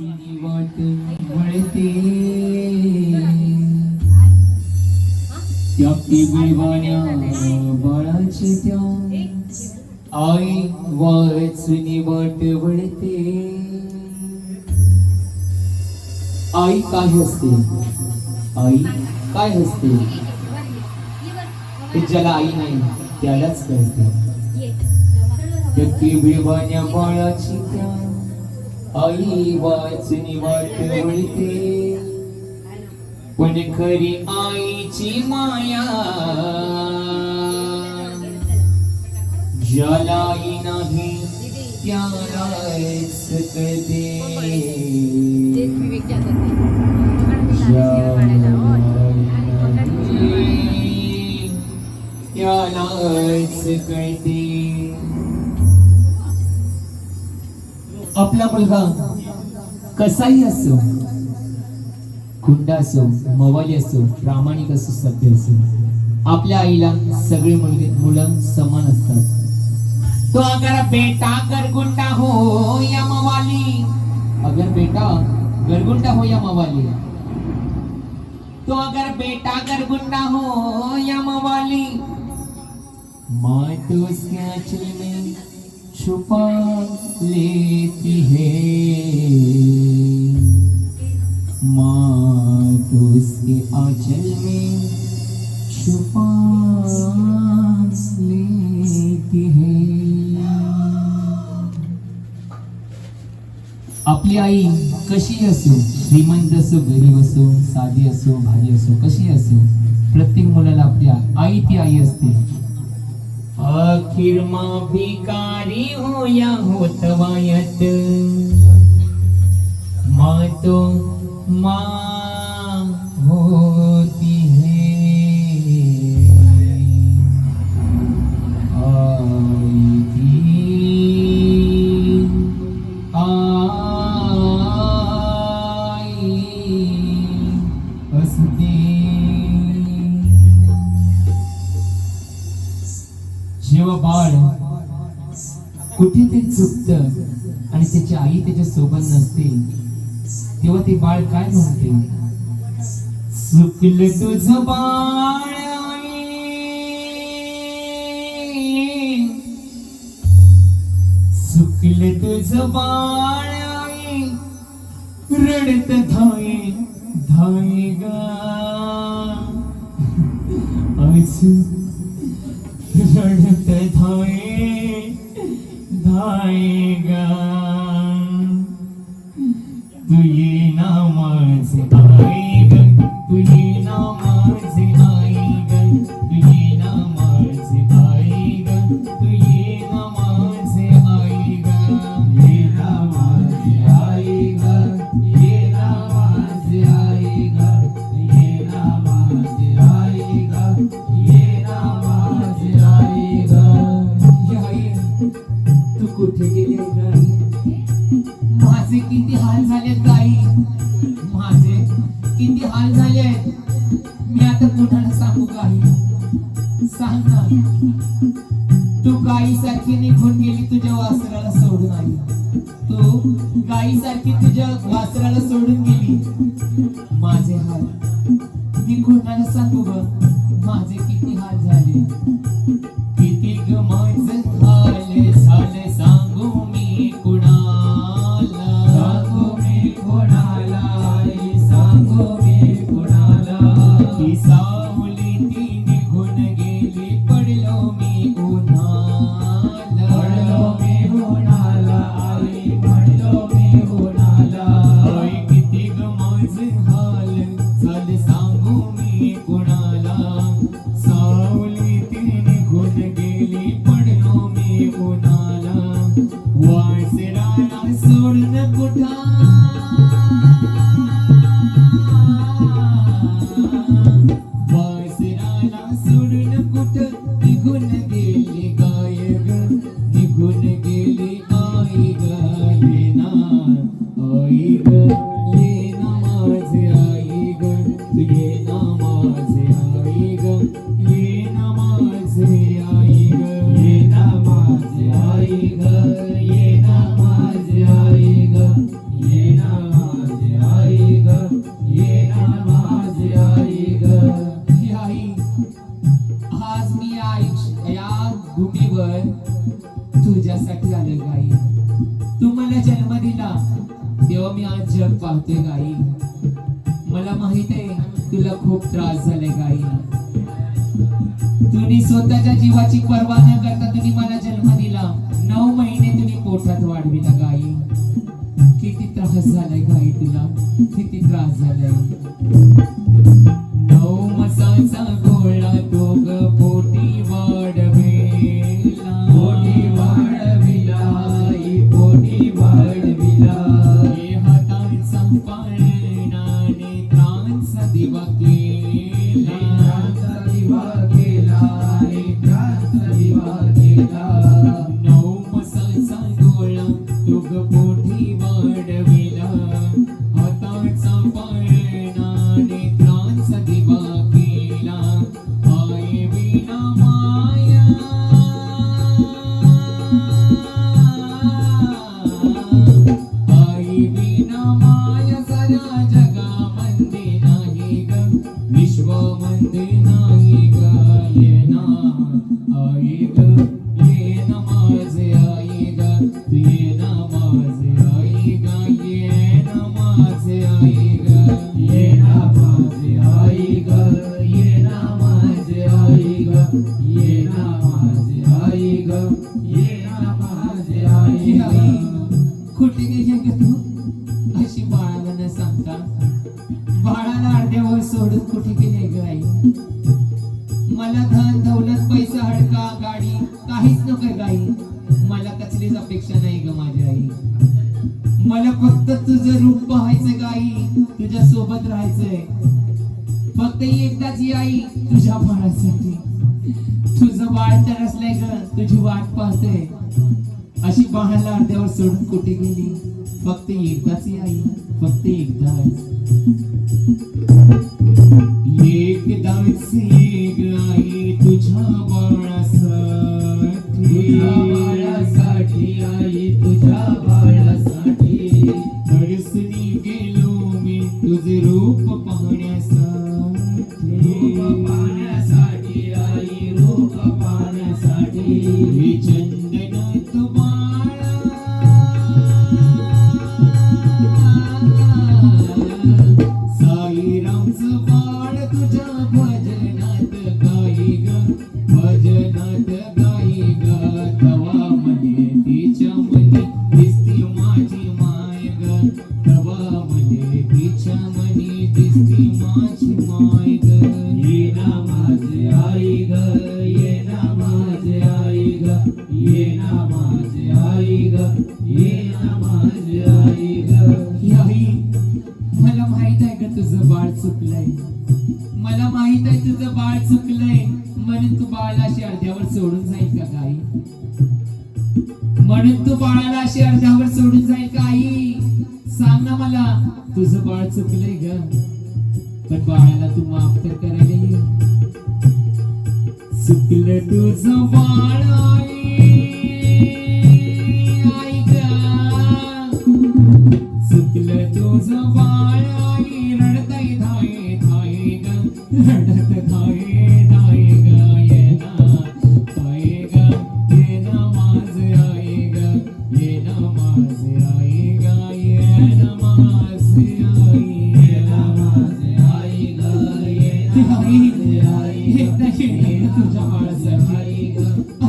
आई वाचुनी आई काय असते आई काय असते ते ज्याला आई नाही त्यालाच कळते त्या केबिळवाण्या बाळाची त्या आई वाचनी वाट पण खरी आईची माया ज्याला नाही त्यालाच कळते त्यालाच कळते आपला मुलगा कसाही असो खुंड असो, मवाली असो, प्रामाणिक असो, सभ्य असो, आपल्या आईला सगळे मुलगे, मुलं समान असतात. तो अगर बेटा गरगुंडा हो या मवाली, अगर बेटा गरगुंडा हो या मवाली तो अगर बेटा गरगुंडा हो या मवाली माँ तो उसके आंचल में छुपा लेती है। माँ तो उसके आंचल में छुपा लेती है। आपली आई कशी असो श्रीमंत असो गरीब असो साधी असो भारी असो कशी असो प्रत्येक मुलाला आपल्या आई ती आई असते. अखिर मा भिकारी हो या होतवायत माँ तो मा आई त्याच्या सोबत नसते तेव्हा ते बाळ काय म्हणते चुकलं तुझ बाळ आई. चुकलं तुझं बाळ रडत धाय धाय गा. रडत धाय धाय गा. हाल झाले ताई माझे किती हाल झाले मी आता कोणाला सांगू काही सांग ना. तू गाईसारखी निघून गेली तुझ्या वासराला सोडून आली तू गाईसारखी तुझ्या वासराला सोडून गेली. माझे हाल. मी कोणाला सांगू ग माझे किती हाल झाले? kuda भूमीवर तुझ्यासाठी आले गाई. तू मला जन्म दिला तेव्हा मी आज जग पाहते गाई. मला माहीत आहे तुला खूप त्रास झालाय गाई. तुम्ही स्वतःच्या जीवाची पर्वा न करता तुम्ही मला जन्म दिला. नऊ महिने तुम्ही पोटात वाढविला गाई. किती त्रास झालाय गाई तुला? किती त्रास झालाय? Bhakti Bhakti. बाळाला अर्ध्यावर सोडून कुठे गेले ग आई? मला धन दौलत पैसा हडका गाडी काहीच नको गाई मला कसलीच अपेक्षा नाही ग माझी आई. मला फक्त तुझं रूप पाहायचं गाई तुझ्या सोबत राहायचंय. फक्त एकदाच आई तुझ्या बाळासाठी. तुझं बाळ तर असलंय ग. तुझी वाट पाहते अशी बाहेरला अर्ध्यावर सोडून कुठे गेली? फक्त एकदाच ही आई फक्त एकदाच एकदाच माझे आई ग ये ना माझे आई ग ये ना माझे आई ग ये ना माझे आई ग मला माहीत आहे का तुझं बाळ चुकलंय? मला माहीत आहे तुझं बाळ चुकलंय. म्हणून तू बाळाला अर्ध्यावर सोडून जाईल का गाई? म्हणून तू बाळाला अशी अर्ध्यावर सोडून जाईल का आई? सांग ना मला तुझं बाळ चुकलंय ग. पण बाळाला तू माफ तर करायला ये चुकलं तुझं बाळ आई आई ग चुकलं तुझं बाळ नाही ना एकदा तुझ्या बाळासाठी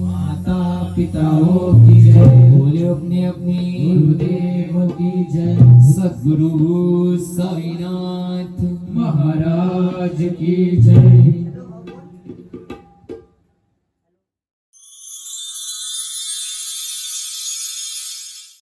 माता पिता हो की जय। बोले अपने अपने गुरुदेव की जय। सद्गुरु साईनाथ महाराज की जय।